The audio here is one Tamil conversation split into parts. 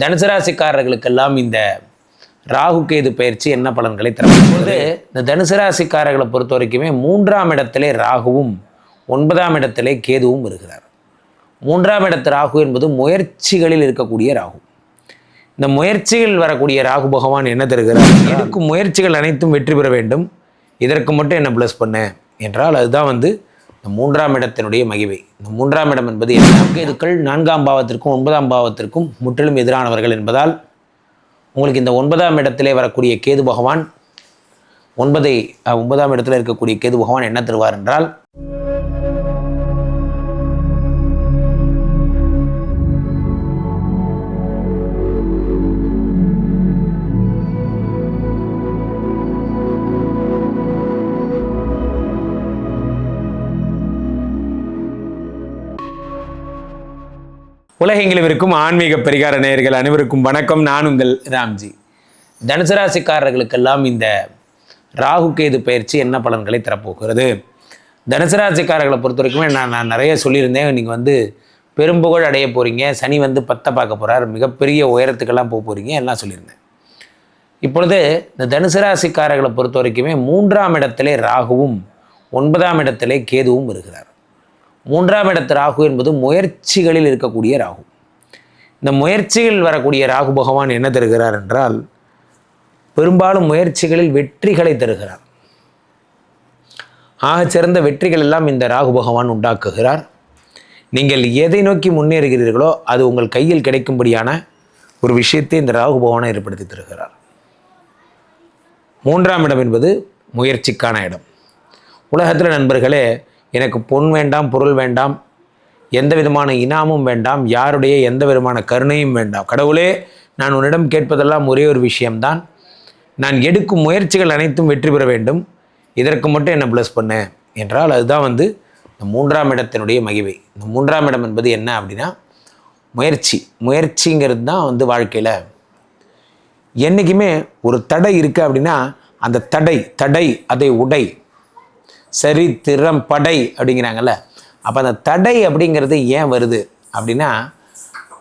தனுசு ராசிக்காரர்களுக்கெல்லாம் இந்த ராகு கேது பயிற்சி என்ன பலன்களை தரப்போகுது? இந்த தனுசு ராசிக்காரர்களை பொறுத்த வரைக்குமே மூன்றாம் இடத்திலே ராகுவும் ஒன்பதாம் இடத்திலே கேதுவும் இருக்கிறார் மூன்றாம் இடத்து ராகு என்பது முயற்சிகளில் இருக்கக்கூடிய ராகு. இந்த முயற்சிகள் வரக்கூடிய ராகு பகவான் என்ன தருகிறார் இருக்கும் முயற்சிகள் அனைத்தும் வெற்றி பெற வேண்டும்? இதற்கு மட்டும் என்ன ப்ளஸ் பண்ண? என்றால் அதுதான் வந்து இந்த மூன்றாம் இடத்தினுடைய மகிமை. இந்த மூன்றாம் இடம் என்பது என்ன? கேதுக்கள் நான்காம் பாவத்திற்கும் ஒன்பதாம் பாவத்திற்கும் முற்றிலும் எதிரானவர்கள் என்பதால் உங்களுக்கு இந்த ஒன்பதாம் இடத்திலே வரக்கூடிய கேது பகவான் ஒன்பதை ஒன்பதாம் இடத்துல இருக்கக்கூடிய கேது பகவான் என்ன தருவார் என்றால் உலகெங்கிலும் இருக்கும் ஆன்மீக பரிகார நேயர்கள் அனைவருக்கும் வணக்கம். நான் உங்கள் ராம்ஜி. தனுசு ராசிக்காரர்களுக்கெல்லாம் இந்த ராகு கேது பயிற்சி என்ன பலன்களை தரப்போகிறது? தனுசு ராசிக்காரர்களை பொறுத்த வரைக்குமே நான் நான் நிறைய சொல்லியிருந்தேன். நீங்கள் வந்து பெரும்புகழ் அடைய போகிறீங்க சனி வந்து பத்தை பார்க்க போகிறார் மிகப்பெரிய உயரத்துக்கெல்லாம் போக போகிறீங்க எல்லாம் சொல்லியிருந்தேன். இப்பொழுது இந்த தனுசு ராசிக்காரர்களை பொறுத்த வரைக்குமே மூன்றாம் இடத்திலே ராகுவும் ஒன்பதாம் இடத்திலே கேதுவும் இருக்கிறார் மூன்றாம் இடத்து ராகு என்பது முயற்சிகளில் இருக்கக்கூடிய ராகு. இந்த முயற்சியில் வரக்கூடிய ராகு பகவான் என்ன தருகிறார் என்றால் பெரும்பாலும் முயற்சிகளில் வெற்றிகளை தருகிறார். ஆகச் சிறந்த வெற்றிகள் எல்லாம் இந்த ராகு பகவான் உண்டாக்குகிறார். நீங்கள் எதை நோக்கி முன்னேறுகிறீர்களோ அது உங்கள் கையில் கிடைக்கும்படியான ஒரு விஷயத்தை இந்த ராகு பகவானை ஏற்படுத்தி தருகிறார். மூன்றாம் இடம் என்பது முயற்சிக்கான இடம். உலகத்தில் நண்பர்களே எனக்கு பொன் வேண்டாம் பொருள் வேண்டாம் எந்த விதமான இனாமும் வேண்டாம் யாருடைய எந்த விதமான கருணையும் வேண்டாம். கடவுளே நான் உன்னிடம் கேட்பதெல்லாம் ஒரே ஒரு விஷயம்தான். நான் எடுக்கும் முயற்சிகள் அனைத்தும் வெற்றி பெற வேண்டும். இதற்கு மட்டும் என்ன ப்ளஸ் பண்ண. என்றால் அதுதான் வந்து இந்த மூன்றாம் இடத்தினுடைய மகிமை. இந்த மூன்றாம் இடம் என்பது என்ன அப்படின்னா முயற்சி. முயற்சிங்கிறது தான் வந்து வாழ்க்கையில் என்றைக்குமே ஒரு தடை இருக்குது அப்படின்னா அந்த தடை தடை அதை உடை. சரி படை அப்படிங்கிறாங்கல்ல. அப்போ அந்த தடை அப்படிங்கிறது ஏன் வருது? அப்படின்னா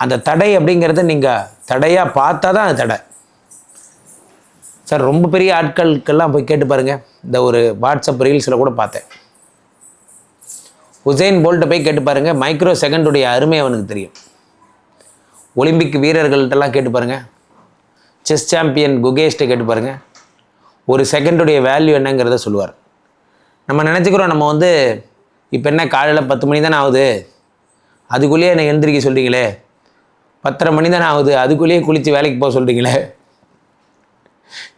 அந்த தடை அப்படிங்கிறது நீங்கள் தடையாக பார்த்தா தான் அது தடை. சார் ரொம்ப பெரிய ஆட்களுக்கெல்லாம் போய் கேட்டு பாருங்கள் இந்த ஒரு வாட்ஸ்அப் ரீல்ஸில் கூட பார்த்தேன். உசேன் போல்ட்டை போய் கேட்டு பாருங்கள் மைக்ரோ செகண்டுடைய அருமை அவனுக்கு தெரியும். ஒலிம்பிக் வீரர்கள்ட்டெல்லாம் கேட்டு பாருங்கள் செஸ் சாம்பியன் குகேஷ்ட்டை கேட்டு பாருங்கள் ஒரு செகண்டுடைய வேல்யூ என்னங்கிறத சொல்லுவார். நம்ம நினச்சிக்கிறோம் நம்ம வந்து இப்போ என்ன காலையில் பத்து மணி தானே ஆகுது? அதுக்குள்ளேயே என்னை எழுந்திரிக்க சொல்கிறீங்களே பத்தரை மணி தானே ஆகுது அதுக்குள்ளேயே குளித்து வேலைக்கு போக சொல்கிறீங்களே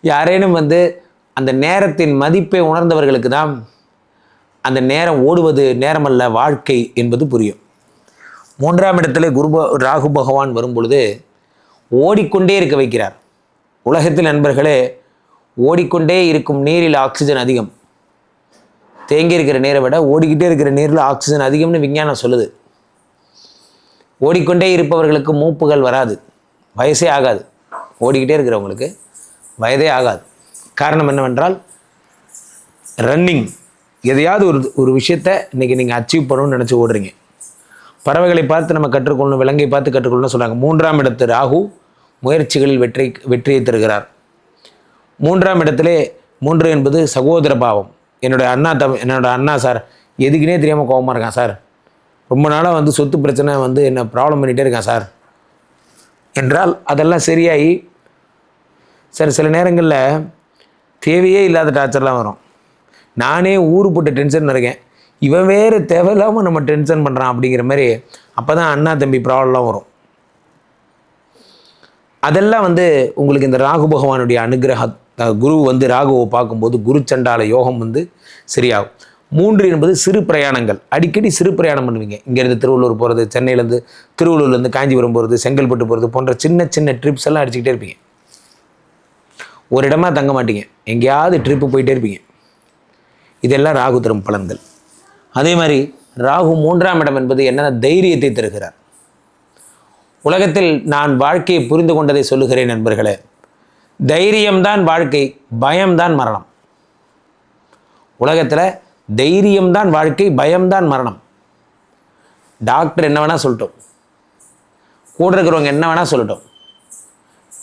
யாரேனும் வந்து அந்த நேரத்தின் மதிப்பை உணர்ந்தவர்களுக்கு தான் அந்த நேரம் ஓடுவது நேரமல்ல வாழ்க்கை என்பது புரியும். மூன்றாம் இடத்துல குரு ராகு பகவான் வரும் பொழுது ஓடிக்கொண்டே இருக்க வைக்கிறார். உலகத்தில் நண்பர்களே ஓடிக்கொண்டே இருக்கும் நீரில் ஆக்சிஜன் அதிகம். தேங்கி இருக்கிற நீரை விட ஓடிக்கிட்டே இருக்கிற நீரில் ஆக்சிஜன் அதிகம்னு விஞ்ஞானம் சொல்லுது. ஓடிக்கொண்டே இருப்பவர்களுக்கு மூப்புகள் வராது. வயசே ஆகாது. ஓடிக்கிட்டே இருக்கிறவங்களுக்கு வயதே ஆகாது. காரணம் என்னவென்றால் ரன்னிங் எதையாவது ஒரு ஒரு விஷயத்தை இன்றைக்கி நீங்கள் அச்சீவ் பண்ணணும்னு நினச்சி ஓடுறீங்க. பறவைகளை பார்த்து நம்ம கற்றுக்கொள்ளணும் விலங்கை பார்த்து கற்றுக்கொள்ளணும்னு சொல்கிறாங்க மூன்றாம் இடத்து ராகு முயற்சிகளில் வெற்றி வெற்றியை தருகிறார். மூன்றாம் இடத்திலே மூன்று என்பது சகோதர பாவம். என்னோடய அண்ணா தம் என்னோடய அண்ணா சார் எதுக்குனே தெரியாமல் கோபமாக இருக்கான் சார். ரொம்ப நாளாக வந்து சொத்து பிரச்சனை வந்து என்ன ப்ராப்ளம் பண்ணிகிட்டே இருக்கான் சார். என்றால் அதெல்லாம் சரியாகி சார் சில நேரங்களில் தேவையே இல்லாத டார்ச்சர்லாம் வரும். நானே ஊர் போட்டு டென்ஷன் இருக்கேன். இவன் வேறு தேவையில்லாமல் நம்ம டென்ஷன் பண்ணுறான் அப்படிங்கிற மாதிரி அப்போ தான் அண்ணா தம்பி ப்ராப்ளம்லாம் வரும். அதெல்லாம் வந்து உங்களுக்கு இந்த ராகு பகவானுடைய அனுகிரக குரு வந்து ராகுவை பார்க்கும்போது குரு சண்டால யோகம் வந்து சரியாகும். மூன்று என்பது சிறு பிரயாணங்கள். அடிக்கடி சிறு பிரயாணம் பண்ணுவீங்க. இங்கேருந்து திருவள்ளூர் போகிறது சென்னையிலேருந்து திருவள்ளூர்லேருந்து காஞ்சிபுரம் போகிறது செங்கல்பட்டு போகிறது போன்ற சின்ன சின்ன ட்ரிப்ஸ் எல்லாம் அடிச்சுக்கிட்டே இருப்பீங்க. ஒரு இடமா தங்க மாட்டீங்க. எங்கேயாவது ட்ரிப்பு போயிட்டே இருப்பீங்க. இதெல்லாம் ராகு தரும் பலன்கள். அதே மாதிரி ராகு மூன்றாம் இடம் என்பது என்னென்ன தைரியத்தை தருகிறார்? உலகத்தில் நான் வாழ்க்கையை புரிந்து கொண்டதை சொல்லுகிறேன் நண்பர்களே. தைரியம்தான் வாழ்க்கை பயம்தான் மரணம். உலகத்தில் தைரியம்தான் வாழ்க்கை பயம்தான் மரணம். டாக்டர் என்ன வேணால் சொல்லட்டும். கூட இருக்கிறவங்க என்ன வேணால் சொல்லட்டும்.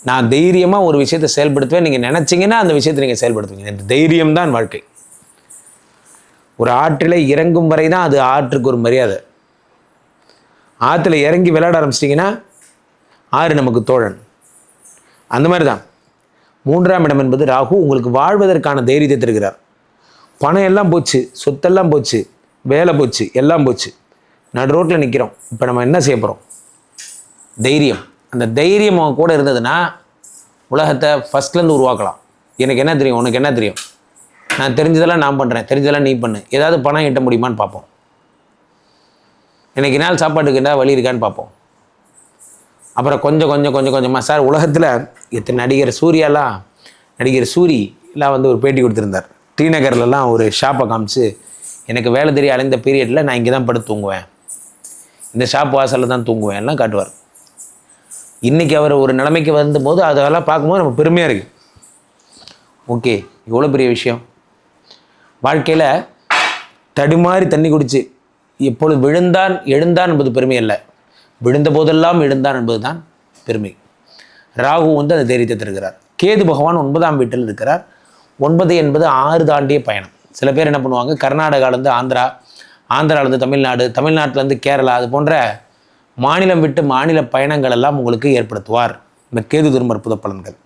நான் தைரியமாக ஒரு விஷயத்தை செயல்படுத்துவேன். நீங்கள் நினச்சிங்கன்னா அந்த விஷயத்தை நீங்கள் செயல்படுத்துவீங்க. இந்த தைரியம் தான் வாழ்க்கை. ஒரு ஆற்றில் இறங்கும் வரை தான் அது ஆற்றுக்கு ஒரு மரியாதை. ஆற்றுல இறங்கி விளையாட ஆரம்பிச்சிட்டிங்கன்னா ஆறு நமக்கு தோழன். அந்த மாதிரி தான் மூன்றாம் இடம் என்பது ராகு உங்களுக்கு வாழ்வதற்கான தைரியத்தை தருகிறார். பணம் எல்லாம் போச்சு சொத்தெல்லாம் போச்சு வேலை போச்சு எல்லாம் போச்சு. நடு ரோட்டில் நிற்கிறோம் இப்போ நம்ம என்ன செய்ய போகிறோம் தைரியம். அந்த தைரியம் அவங்க கூட இருந்ததுன்னா உலகத்தை ஃபஸ்ட்லேருந்து உருவாக்கலாம். எனக்கு என்ன தெரியும்? உனக்கு என்ன தெரியும்? நான் தெரிஞ்சதெல்லாம் நான் பண்ணுறேன் தெரிஞ்சதெல்லாம் நீ பண்ணு. ஏதாவது பணம் ஈட்ட முடியுமான்னு பார்ப்போம். இன்னைக்கு நாள் சாப்பாட்டுக்கு என்ன வழி இருக்கான்னு பார்ப்போம். அப்புறம் கொஞ்சம் கொஞ்சம் கொஞ்சம் கொஞ்சமாக சார் உலகத்தில் எத்தனை நடிகர் சூர்யாலாம் நடிகர் சூரி எல்லாம் வந்து ஒரு பேட்டி கொடுத்துருந்தார். டி நகர்லலாம் ஒரு ஷாப்பை காமிச்சு எனக்கு வேலை தெரிய அலைந்த பீரியடில் நான் இங்கே தான் படுத்து தூங்குவேன். இந்த ஷாப் வாசலில் தான் தூங்குவேன் எல்லாம் காட்டுவார். இன்றைக்கி அவர் ஒரு நிலைமைக்கு வந்தபோது அதெல்லாம் பார்க்கும்போது நம்ம பெருமையாக இருக்குது ஓகே இவ்வளோ பெரிய விஷயம். வாழ்க்கையில் தடுமாறி தண்ணி குடிச்சு எப்பொழுது விழுந்தான் எழுந்தான் என்பது பெருமை இல்லை விழுந்த போதெல்லாம் எழுந்தான் என்பதுதான் பெருமை. ராகு வந்து அந்த தைரியத்தை தருகிறார். கேது பகவான் ஒன்பதாம் வீட்டில் இருக்கிறார். ஒன்பது என்பது ஆறு தாண்டிய பயணம். சில பேர் என்ன பண்ணுவாங்க? கர்நாடகாலேருந்து ஆந்திரா ஆந்திராவிலேருந்து தமிழ்நாடு தமிழ்நாட்டிலேருந்து கேரளா அது போன்ற மாநிலம் விட்டு மாநில பயணங்கள் எல்லாம் உங்களுக்கு ஏற்படுத்துவார். இந்த கேது திரும்ப அற்புத பலன்கள்.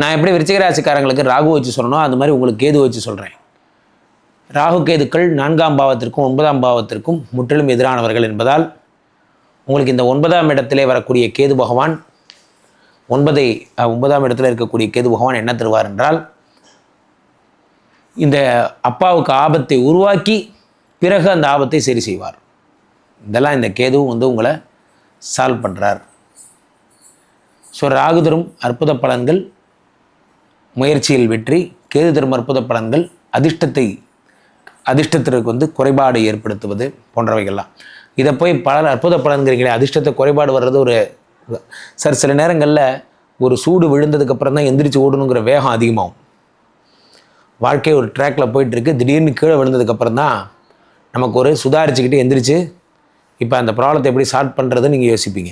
நான் எப்படி விருச்சிகராசிக்காரங்களுக்கு ராகு வச்சு சொல்லணும் அது மாதிரி உங்களுக்கு கேது வச்சு சொல்கிறேன் ராகு கேதுக்கள் நான்காம் பாவத்திற்கும் ஒன்பதாம் பாவத்திற்கும் முற்றிலும் எதிரானவர்கள் என்பதால் உங்களுக்கு இந்த ஒன்பதாம் இடத்திலே வரக்கூடிய கேது பகவான் ஒன்பதை ஒன்பதாம் இடத்துல இருக்கக்கூடிய கேது பகவான் என்ன தருவார் என்றால் இந்த அப்பாவுக்கு ஆபத்தை உருவாக்கி பிறகு அந்த ஆபத்தை சரி செய்வார். இதெல்லாம் இந்த கேதுவும் வந்து உங்களை சால்வ் பண்ணுறார் ஸோ ராகு தரும் அற்புத பலன்கள் முயற்சியில் வெற்றி கேது தரும் அற்புத பலன்கள் அதிர்ஷ்டத்தை அதிர்ஷ்டத்திற்கு வந்து குறைபாடு ஏற்படுத்துவது போன்றவைகள்லாம். இதை போய் பல அற்புத அதிர்ஷ்டத்தை குறைபாடு வர்றது ஒரு சார் சில நேரங்களில் ஒரு சூடு விழுந்ததுக்கப்புறம் தான் எந்திரிச்சு ஓடணுங்கிற வேகம் அதிகமாகும். வாழ்க்கை ஒரு ட்ராக்கில் போயிட்டுருக்கு. திடீர்னு கீழே விழுந்ததுக்கப்புறம் தான் நமக்கு ஒரு சுதாரிச்சுக்கிட்டு எந்திரிச்சு இப்போ அந்த ப்ராப்ளத்தை எப்படி சால்வ் பண்ணுறதுன்னு நீங்கள் யோசிப்பீங்க.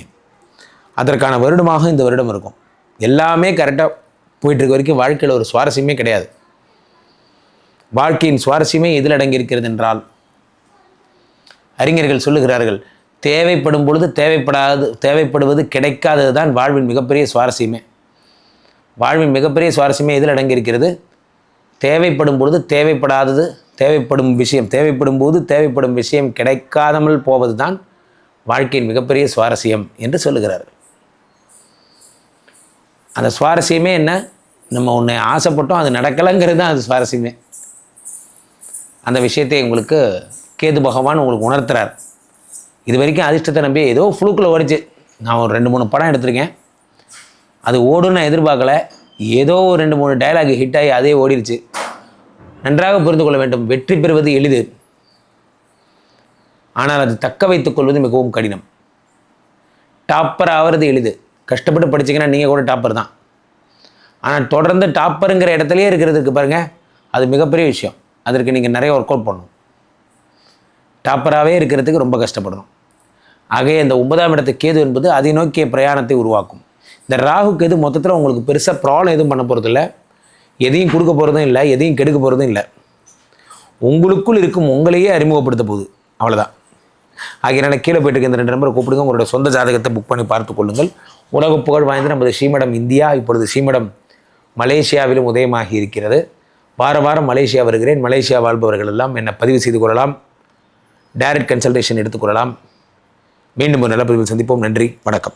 அதற்கான வருடமாக இந்த வருடம் இருக்கும். எல்லாமே கரெக்டாக போயிட்டுருக்க வரைக்கும் வாழ்க்கையில் ஒரு சுவாரஸ்யமே கிடையாது. வாழ்க்கையின் சுவாரஸ்யமே எதில் அடங்கியிருக்கிறது என்றால் அறிஞர்கள் சொல்லுகிறார்கள் தேவைப்படும் பொழுது தேவைப்படாது தேவைப்படுவது கிடைக்காதது தான் வாழ்வின் மிகப்பெரிய சுவாரஸ்யமே. வாழ்வின் மிகப்பெரிய சுவாரஸ்யமே இதில் அடங்கியிருக்கிறது? தேவைப்படும் பொழுது தேவைப்படாதது தேவைப்படும் விஷயம் தேவைப்படும் போது தேவைப்படும் விஷயம் கிடைக்காதமல் போவது தான் வாழ்க்கையின் மிகப்பெரிய சுவாரஸ்யம் என்று சொல்லுகிறார்கள். அந்த சுவாரஸ்யமே என்ன? நம்ம ஒன்று ஆசைப்பட்டோம் அது நடக்கலைங்கிறது தான் அது சுவாரஸ்யமே. அந்த விஷயத்தை உங்களுக்கு கேது பகவான் உங்களுக்கு உணர்த்துறார். இது வரைக்கும் அதிர்ஷ்டத்தை நம்பி ஏதோ ஃப்ளூக்கில் ஓடிச்சு. நான் ஒரு ரெண்டு மூணு படம் எடுத்திருக்கேன். அது ஓடுன்னு நான் எதிர்பார்க்கல. ஏதோ ஒரு ரெண்டு மூணு டயலாக் ஹிட் ஆகி அதே ஓடிடுச்சு நன்றாக புரிந்து கொள்ள வேண்டும். வெற்றி பெறுவது எளிது. ஆனால் அது தக்க வைத்துக் கொள்வது மிகவும் கடினம். டாப்பர் ஆகிறது எளிது. கஷ்டப்பட்டு படிச்சீங்கன்னா நீங்கள் கூட டாப்பர் தான். ஆனால் தொடர்ந்து டாப்பருங்கிற இடத்துலையே இருக்கிறதுக்கு பாருங்கள் அது மிகப்பெரிய விஷயம். அதற்கு நீங்கள் நிறைய ஒர்க் அவுட் பண்ணணும். டாப்பராகவே இருக்கிறதுக்கு ரொம்ப கஷ்டப்படணும். ஆகவே இந்த ஒன்பதாம் இடத்து கேது என்பது அதை நோக்கிய பிரயாணத்தை உருவாக்கும். இந்த ராகு கேது மொத்தத்தில் உங்களுக்கு பெருசாக ப்ராப்ளம் எதுவும் பண்ண போகிறதில்ல எதையும் கொடுக்க போகிறதும் இல்லை எதையும் கெடுக்க போகிறதும் இல்லை. உங்களுக்குள் இருக்கும் உங்களையே அறிமுகப்படுத்த போகுது. அவ்வளோதான் ஆகையினால கீழே போயிட்டு இருக்க இந்த ரெண்டு நம்பரை கூப்பிடுங்க. உங்களோட சொந்த ஜாதகத்தை புக் பண்ணி பார்த்து கொள்ளுங்கள். உலக புகழ் வாய்ந்த நமது ஸ்ரீமடம் இந்தியா. இப்பொழுது ஸ்ரீமடம் மலேசியாவிலும் உதயமாகி இருக்கிறது. வார வாரம் மலேசியா வருகிறேன். மலேசியா வாழ்பவர்கள் எல்லாம் என்னை பதிவு செய்து கொள்ளலாம். டைரக்ட் கன்சல்டேஷன் எடுத்துக்கொள்ளலாம் மீண்டும் ஒரு நல்ல பதிவில் சந்திப்போம். நன்றி. வணக்கம்.